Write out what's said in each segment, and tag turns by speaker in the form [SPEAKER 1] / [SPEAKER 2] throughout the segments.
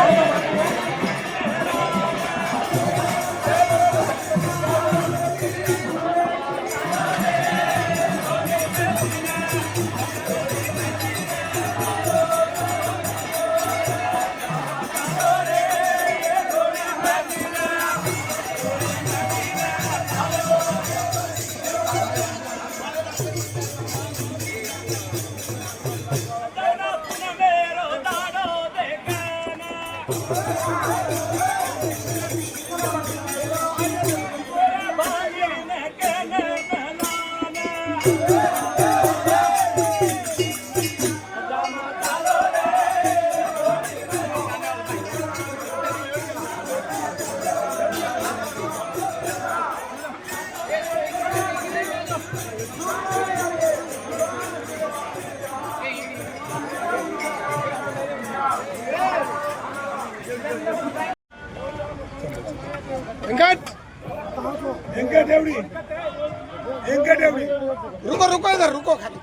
[SPEAKER 1] Thank you. వెంకటేవుడి. వెంకటేవుడి. రుకో రుకో ఇద్దరు రుకో ఖాళీ.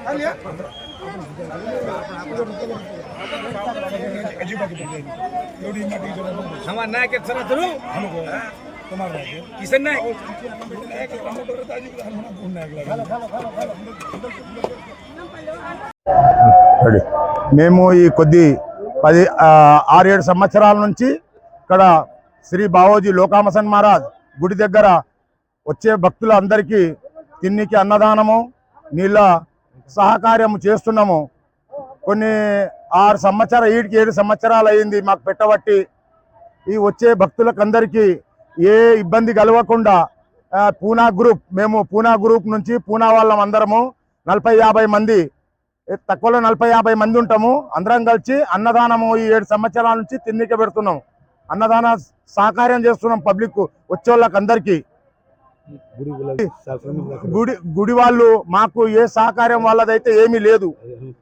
[SPEAKER 1] అమ్మ रुको खाली अजिबात एवढी मोठी
[SPEAKER 2] हमार नायक आहेत सर धरू
[SPEAKER 1] तुम्हाला
[SPEAKER 2] किसन नायक
[SPEAKER 3] రెడీ. మేము ఈ కొద్ది పది ఆ, ఆరేడు సంవత్సరాల నుంచి ఇక్కడ శ్రీ బావోజీ లోకామసన్ మహారాజ్ గుడి దగ్గర వచ్చే భక్తులందరికీ తిన్నికి అన్నదానము నీళ్ళ సహకార్యం చేస్తున్నాము. కొన్ని ఆరు సంవత్సర ఏడుకి ఏడు సంవత్సరాలు అయింది మాకు పెట్టబట్టి. ఈ వచ్చే భక్తులకందరికీ ఏ ఇబ్బంది కలవకుండా పూనా గ్రూప్ మేము పూనా గ్రూప్ నుంచి పూనా వాళ్ళం అందరము నలభై యాభై మంది. తక్కువలో నలభై యాభై మంది ఉంటాము. అందరం కలిసి అన్నదానము ఈ ఏడు సంవత్సరాల నుంచి తిన్నిక పెడుతున్నాం. అన్నదాన సహకార్యం చేస్తున్నాం పబ్లిక్ వచ్చేవాళ్ళకి అందరికీ గుడి గుడి వాళ్ళు మాకు ఏ సహకార్యం వాళ్ళదైతే ఏమీ లేదు.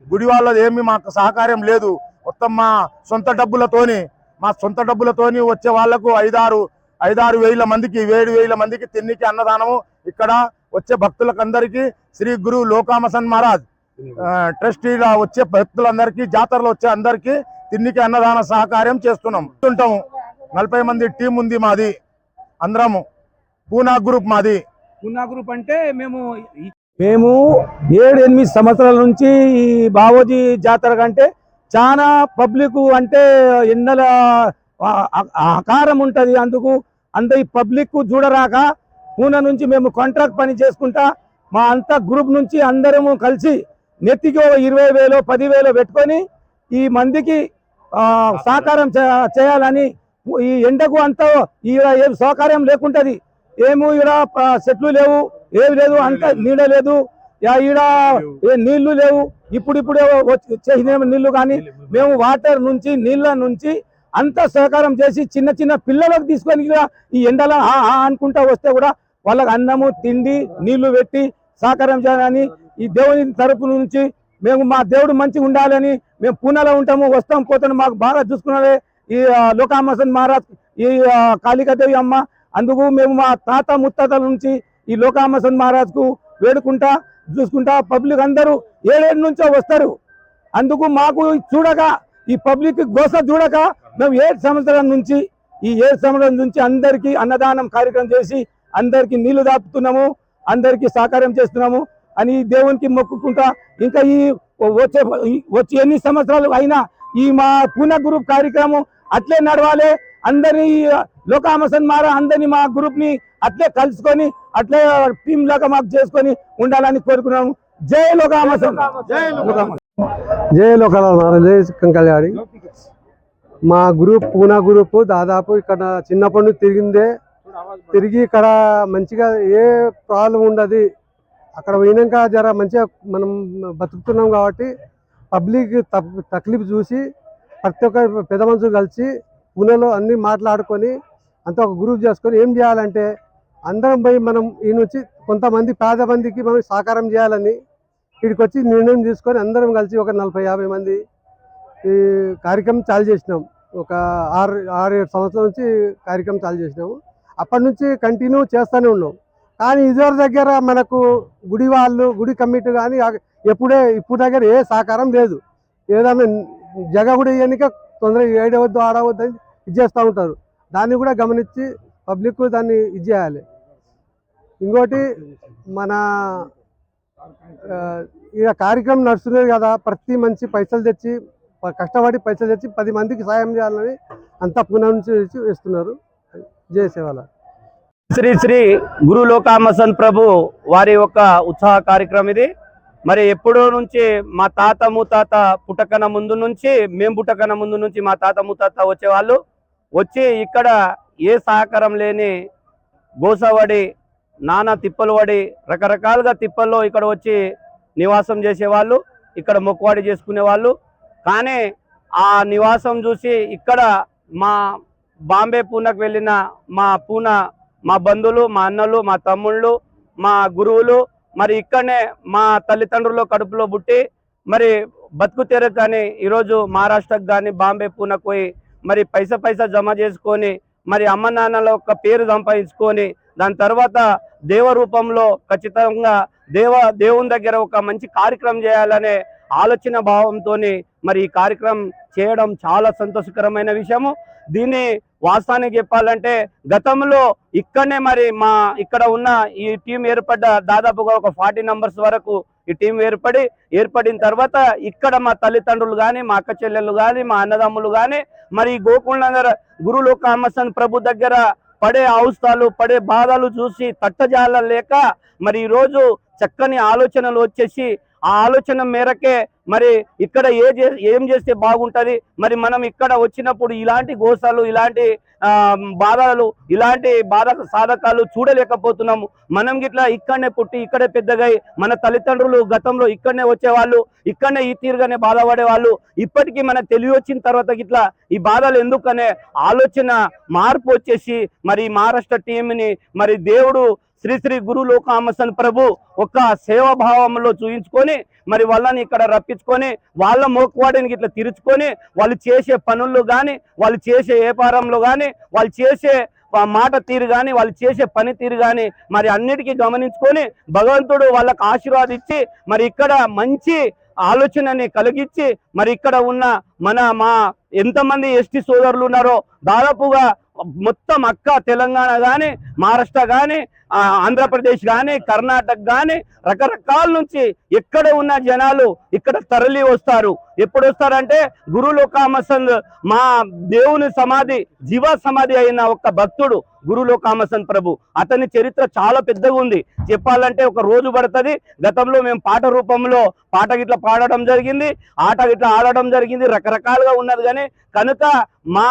[SPEAKER 3] గుడి వాళ్ళది ఏమి మాకు సహకార్యం లేదు. మొత్తం మా సొంత డబ్బులతోని మా సొంత డబ్బులతోని వచ్చే వాళ్ళకు ఐదారు ఐదారు వేల మందికి ఏడు వేల మందికి తిన్నికి అన్నదానము ఇక్కడ వచ్చే భక్తులకు అందరికీ శ్రీ గురు లోకామసన్ మహారాజ్ ఆ, ట్రస్టీల వచ్చే భక్తులందరికీ జాతరలో వచ్చే అందరికీ తిన్నికి అన్నదాన సహకార్యం చేస్తున్నాం. ఉంటాము నలభై మంది టీం ఉంది మాది. అందరము పూనా గ్రూప్ మాది.
[SPEAKER 2] పున్నా గ్రూప్ అంటే మేము
[SPEAKER 4] మేము ఏడు ఎనిమిది సంవత్సరాల నుంచి ఈ బావోజీ జాతర కంటే చాలా పబ్లిక్ అంటే ఎన్నెల ఆకారం ఉంటుంది. అందుకు అంత ఈ పబ్లిక్ చూడరాక పూణె నుంచి మేము కాంట్రాక్ట్ పని చేసుకుంటా మా అంతా గ్రూప్ నుంచి అందరము కలిసి నెత్తికి ఇరవై వేలు పదివేలు పెట్టుకొని ఈ మందికి ఆ, సహకారం చే- చేయాలని ఈ ఎండకు అంతా ఈ ఏం సౌకర్యం లేకుంటది. ఏమో ఈడ చెట్లు లేవు ఏమి లేదు అంత నీడ లేదు. యా ఈడ ఏ నీళ్ళు లేవు. ఇప్పుడు ఇప్పుడే వచ్చి- చేసిన నీళ్ళు కానీ మేము వాటర్ నుంచి నీళ్ళ నుంచి అంత సహకారం చేసి చిన్న చిన్న పిల్లలకు తీసుకొని ఈ ఎండలో అనుకుంటా వస్తే కూడా వాళ్ళకి అన్నము తిండి నీళ్ళు పెట్టి సహకారం చేయాలని ఈ దేవుని తరపు నుంచి మేము మా దేవుడు మంచిగా ఉండాలని మేము పూణెలో ఉంటాము వస్తాం పోతాం మాకు బాగా చూసుకున్నదే ఈ లోకామసన్ మహారాజ్ ఈ కాళికాదేవి అమ్మ అందుకు మేము మా తాత ముత్తాతల నుంచి ఈ లోకామసన్ మహారాజ్కు వేడుకుంటా చూసుకుంటా పబ్లిక్ అందరూ ఏడేడు నుంచో వస్తారు. అందుకు మాకు చూడక ఈ పబ్లిక్ గోస చూడక మేము ఏడు సంవత్సరం నుంచి ఈ ఏడు సంవత్సరం నుంచి అందరికీ అన్నదానం కార్యక్రమం చేసి అందరికీ నీళ్ళు దాపుతున్నాము అందరికీ సహకారం చేస్తున్నాము అని దేవునికి మొక్కుకుంటా ఇంకా ఈ వచ్చే వచ్చే ఎన్ని సంవత్సరాలు అయినా ఈ మా పూనా గ్రూప్ కార్యక్రమం అట్లే నడవాలి. అందరి లోకామసన్ మార అందరినీ మా గ్రూప్ని అట్లే కలుసుకొని అట్లే టీం లాగా మాకు చేసుకొని ఉండాలని కోరుకున్నాము. జై లోకామసన్. జై లోకామసన్.
[SPEAKER 5] జై లోకల్ జై కంకల్యాడి మా గ్రూప్ పూనా గ్రూప్ దాదాపు ఇక్కడ చిన్నప్పటి నుంచి తిరిగిందే. తిరిగి ఇక్కడ మంచిగా ఏ ప్రాబ్లం ఉండదు. అక్కడ పోయినాక జర మంచిగా మనం బతుకుతున్నాం కాబట్టి పబ్లిక్ తక్లీఫ్ చూసి ప్రతి ఒక్క పెద్ద మనుషులు కలిసి పూణేలో అన్నీ మాట్లాడుకొని అంతా ఒక గ్రూప్ చేసుకొని ఏం చేయాలంటే అందరం పోయి మనం ఈ నుంచి కొంతమంది పేద మందికి మనం సహకారం చేయాలని ఇక్కడికి వచ్చి నిర్ణయం తీసుకొని అందరం కలిసి ఒక నలభై యాభై మంది ఈ కార్యక్రమం చాలు చేసినాం. ఒక ఆరు ఆరు ఏడు సంవత్సరాల నుంచి కార్యక్రమం చాలు చేసినాము. అప్పటి నుంచి కంటిన్యూ చేస్తూనే ఉన్నాం. కానీ ఇదివరకు దగ్గర మనకు గుడి వాళ్ళు గుడి కమిటీ కానీ ఎప్పుడే ఇప్పుడు దగ్గర ఏ సహకారం లేదు. ఏదైనా జగ కూడా ఇవ్వనిక తొందరగా ఏడవద్దు ఆడవద్దు అని ఇది చేస్తూ ఉంటారు. దాన్ని కూడా గమనించి పబ్లిక్ దాన్ని ఇది చేయాలి. ఇంకోటి మన ఇక కార్యక్రమం నడుస్తున్నది కదా ప్రతి మంచి పైసలు తెచ్చి కష్టపడి పైసలు తెచ్చి పది మందికి సాయం చేయాలని అంతా పునః నుంచి ఇస్తున్నారు జయసేవాల
[SPEAKER 6] శ్రీ శ్రీ గురు లోకామసన్ ప్రభు వారి యొక్క ఉత్సాహ కార్యక్రమం ఇది. మరి ఎప్పుడో నుంచి మా తాత ముతాత పుట్టకన ముందు నుంచి మేము పుట్టకన ముందు నుంచి మా తాత ముతాత వచ్చేవాళ్ళు. వచ్చి ఇక్కడ ఏ సహకారం లేని గోసవడి నానా తిప్పలు పడి రకరకాలుగా తిప్పల్లో ఇక్కడ వచ్చి నివాసం చేసేవాళ్ళు ఇక్కడ మొక్కువాడి చేసుకునే వాళ్ళు కానీ ఆ నివాసం చూసి ఇక్కడ మా బాంబే పూనాకు వెళ్ళిన మా పూనా మా బంధువులు మా అన్నలు మా తమ్ముళ్ళు మా గురువులు మరి ఇక్కడనే మా తల్లిదండ్రులు కడుపులో పుట్టి మరి బతుకు కానీ ఈరోజు మహారాష్ట్రకు కానీ బాంబే పూనకు పోయి మరి పైసా పైసా జమ చేసుకొని మరి అమ్మ నాన్నల యొక్క పేరు సంపాదించుకొని దాని తర్వాత దేవ రూపంలో ఖచ్చితంగా దేవ దేవుని దగ్గర ఒక మంచి కార్యక్రమం చేయాలనే ఆలోచన భావంతో మరి ఈ కార్యక్రమం చేయడం చాలా సంతోషకరమైన విషయము. దీన్ని వాస్తవానికి చెప్పాలంటే గతంలో ఇక్కడనే మరి మా ఇక్కడ ఉన్న ఈ టీం ఏర్పడ్డ దాదాపుగా ఒక ఫార్టీ నంబర్స్ వరకు ఈ టీం ఏర్పడి ఏర్పడిన తర్వాత ఇక్కడ మా తల్లిదండ్రులు కానీ మా అక్క చెల్లెళ్ళు కానీ మా అన్నదమ్ములు కానీ మరి గోకుల గోకుల్ నగర్ గురులు కామసన్ ప్రభు దగ్గర పడే అవస్థలు పడే బాధలు చూసి తట్టజాల లేక మరి ఈ రోజు చక్కని ఆలోచనలు వచ్చేసి ఆ ఆలోచన మేరకే మరి ఇక్కడ ఏ చే- ఏం చేస్తే బాగుంటుంది? మరి మనం ఇక్కడ వచ్చినప్పుడు ఇలాంటి గోసాలు ఇలాంటి బాధలు ఇలాంటి బాధ సాధకాలు చూడలేకపోతున్నాము. మనం గిట్లా ఇక్కడనే పుట్టి ఇక్కడే పెద్దగా మన తల్లిదండ్రులు గతంలో ఇక్కడనే వచ్చేవాళ్ళు ఇక్కడనే ఈ తీరుగానే బాధపడే వాళ్ళు ఇప్పటికీ మన తెలివి వచ్చిన తర్వాత గిట్లా ఈ బాధలు ఎందుకనే ఆలోచన మార్పు వచ్చేసి మరి మహారాష్ట్ర టీంని మరి దేవుడు శ్రీ శ్రీ గురు లోకామసన్ ప్రభు ఒక సేవాభావంలో చూయించుకొని మరి వాళ్ళని ఇక్కడ రప్పించుకొని వాళ్ళ మోక్కువాడిని ఇట్లా తీర్చుకొని వాళ్ళు చేసే పనుల్లో కానీ వాళ్ళు చేసే వ్యాపారంలో కానీ వాళ్ళు చేసే మాట తీరు కానీ వాళ్ళు చేసే పని తీరు కానీ మరి అన్నిటికీ గమనించుకొని భగవంతుడు వాళ్ళకు ఆశీర్వాదించి మరి ఇక్కడ మంచి ఆలోచనని కలిగించి మరి ఇక్కడ ఉన్న మన మా ఎంతమంది ఎస్టీ సోదరులు ఉన్నారో దాదాపుగా మొత్తం అక్క తెలంగాణ కానీ మహారాష్ట్ర కానీ ఆంధ్రప్రదేశ్ కానీ కర్ణాటక కానీ రకరకాల నుంచి ఎక్కడ ఉన్న జనాలు ఇక్కడ తరలి వస్తారు. ఎప్పుడు వస్తారంటే గురులో కామసంద్ మా దేవుని సమాధి జీవ సమాధి అయిన ఒక భక్తుడు గురులో కామసన్ ప్రభు. అతని చరిత్ర చాలా పెద్దగా ఉంది. చెప్పాలంటే ఒక రోజు పడుతుంది. గతంలో మేము పాట రూపంలో పాట గిట్ల పాడడం జరిగింది. ఆట గిట్ల ఆడడం జరిగింది. రకరకాలుగా ఉన్నది కానీ కనుక మా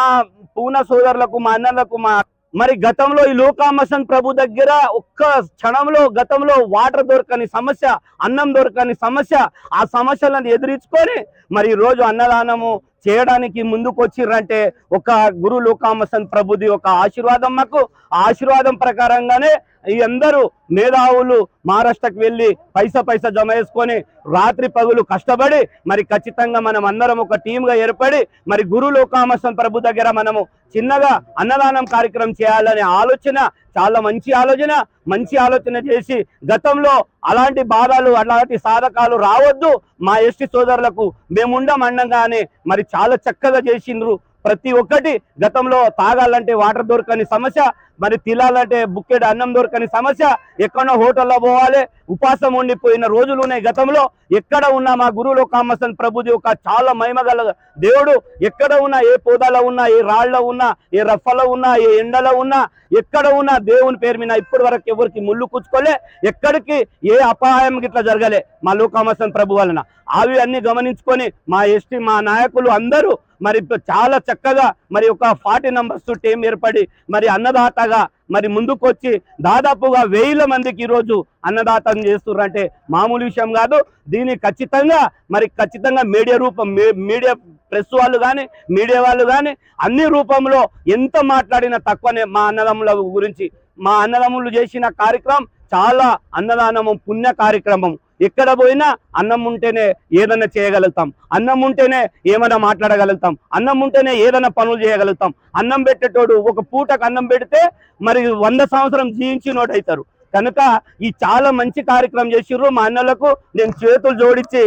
[SPEAKER 6] పూన సోదరులకు మా అన్నలకు మా మరి గతంలో ఈ లోకామసన్ ప్రభు దగ్గర ఒక్క క్షణంలో గతంలో వాటర్ దొరకని సమస్య అన్నం దొరకని సమస్య ఆ సమస్యలను ఎదిరించుకొని మరి ఈ రోజు అన్నదానము చేయడానికి ముందుకొచ్చిర్రంటే ఒక గురు లోకామసన్ ప్రభుది ఒక ఆశీర్వాదం మాకు. ఆశీర్వాదం ప్రకారంగానే ఈ అందరూ మేధావులు మహారాష్ట్రకు వెళ్ళి పైసా పైసా జమ చేసుకొని రాత్రి పగులు కష్టపడి మరి ఖచ్చితంగా మనం అందరం ఒక టీంగా ఏర్పడి మరి గురు లోకామసన్ ప్రభు దగ్గర మనము చిన్నగా అన్నదానం కార్యక్రమం చేయాలనే ఆలోచన చాలా మంచి ఆలోచన మంచి ఆలోచన చేసి గతంలో అలాంటి బాధలు అలాంటి సాధకాలు రావద్దు. మా ఎస్టీ సోదరులకు మేముండం అండంగానే మరి చాలా చక్కగా చేసిండ్రు. ప్రతి ఒక్కటి గతంలో తాగాలంటే వాటర్ దొరకని సమస్య మరి తినాలంటే బుక్కెడు అన్నం దొరకని సమస్య ఎక్కడో హోటల్లో పోవాలి ఉపాసం ఉండిపోయిన రోజులు ఉన్నాయి గతంలో. ఎక్కడ ఉన్నా మా గురువులో కామసన్ ప్రభుది ఒక చాలా మహిమగల దేవుడు ఎక్కడ ఉన్నా ఏ పోదాలో ఉన్నా ఏ రాళ్ళలో ఉన్నా ఏ రఫలో ఉన్నా ఏ ఎండలో ఉన్నా ఎక్కడ ఉన్నా దేవుని పేరు మీద ఇప్పటి వరకు ఎవరికి ముళ్ళు కూర్చుకోలే ఎక్కడికి ఏ అపాయం గిట్లా జరగలే. మా లోకామసన్ ప్రభు వలన. అవి అన్ని గమనించుకొని మా ఎస్టీ మా నాయకులు అందరూ మరి చాలా చక్కగా మరి ఒక ఫార్టీ నంబర్స్ టీం ఏర్పడి మరి అన్నదాతగా మరి ముందుకొచ్చి దాదాపుగా వేల మందికి ఈరోజు అన్నదాతం చేస్తున్నారంటే మామూలు విషయం కాదు. దీన్ని ఖచ్చితంగా మరి ఖచ్చితంగా మీడియా రూపం మీ- మీడియా ప్రెస్ వాళ్ళు కానీ మీడియా వాళ్ళు కానీ అన్ని రూపంలో ఎంత మాట్లాడినా తక్కువనే మా అన్నదమ్ముల గురించి. మా అన్నదమ్ములు చేసిన కార్యక్రమం చాలా అన్నదానము పుణ్య కార్యక్రమం. ఎక్కడ పోయినా అన్నం ఉంటేనే ఏదైనా చేయగలుగుతాం. అన్నం ఉంటేనే ఏమైనా మాట్లాడగలుగుతాం. అన్నం ఉంటేనే ఏదైనా పనులు చేయగలుగుతాం. అన్నం పెట్టేటోడు ఒక పూటకు అన్నం పెడితే మరి వంద సంవత్సరం జీవించినోడు అవుతారు. కనుక ఈ చాలా మంచి కార్యక్రమం చేసిర్రు మా అన్నలకు. నేను చేతులు జోడించి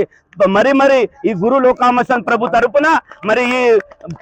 [SPEAKER 6] మరి మరి ఈ గురు లోకామసన్ ప్రభు తరపున మరి ఈ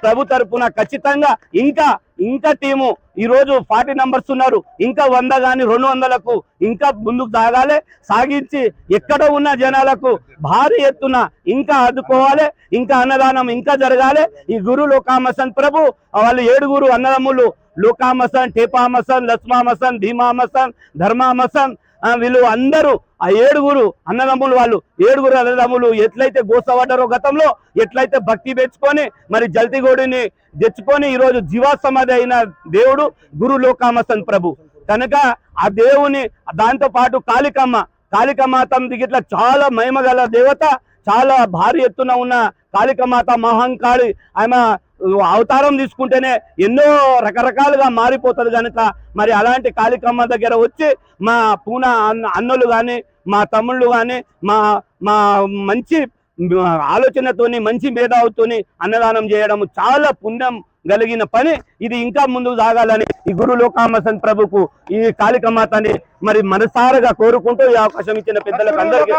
[SPEAKER 6] ప్రభు తరపున ఖచ్చితంగా ఇంకా ఇంకా టీము ఈ రోజు ఫార్టీ నంబర్స్ ఉన్నారు. ఇంకా వంద గాని రెండు వందలకు ఇంకా ముందుకు సాగాలి. సాగించి ఎక్కడ ఉన్న జనాలకు భారీ ఎత్తున ఇంకా ఆదుకోవాలి ఇంకా అన్నదానం ఇంకా జరగాలి. ఈ గురు లోకామసన్ ప్రభు వాళ్ళు ఏడుగురు అన్నదమ్ములు లోకామసన్ టేపామసన్ లక్ష్మామసన్ భీమామసన్ ధర్మామసన్ ఆ, వీళ్ళు అందరూ ఆ ఏడుగురు అన్నదమ్ములు వాళ్ళు ఏడుగురు అన్నదమ్ములు ఎట్లయితే గోసపడ్డారో గతంలో ఎట్లయితే భక్తి పెంచుకొని మరి జల్తిగోడిని తెచ్చుకొని ఈరోజు జీవాసమాధి అయిన దేవుడు గురు లోకామసన్ ప్రభు. కనుక ఆ దేవుని దాంతో పాటు కాళికమ్మ కాళికమాత ఇట్లా చాలా మహిమగల దేవత చాలా భారీ ఎత్తున ఉన్న కాళికమాత మహంకాళి ఆమె అవతారం తీసుకుంటేనే ఎన్నో రకరకాలుగా మారిపోతుంది కనుక మరి అలాంటి కాళికమ్మ దగ్గర వచ్చి మా పూనా అన్న అన్నలు కానీ మా తమ్ముళ్ళు కానీ మా మా మంచి ఆలోచనతోని మంచి మేధావుతోని అన్నదానం చేయడం చాలా పుణ్యం కలిగిన పని ఇది ఇంకా ముందుకు సాగాలని ఈ గురు లోకామసన్ ప్రభుకు ఈ కాళికమాతని మరి మనసారగా కోరుకుంటూ ఈ అవకాశం ఇచ్చిన పెద్దలకు అందరికీ!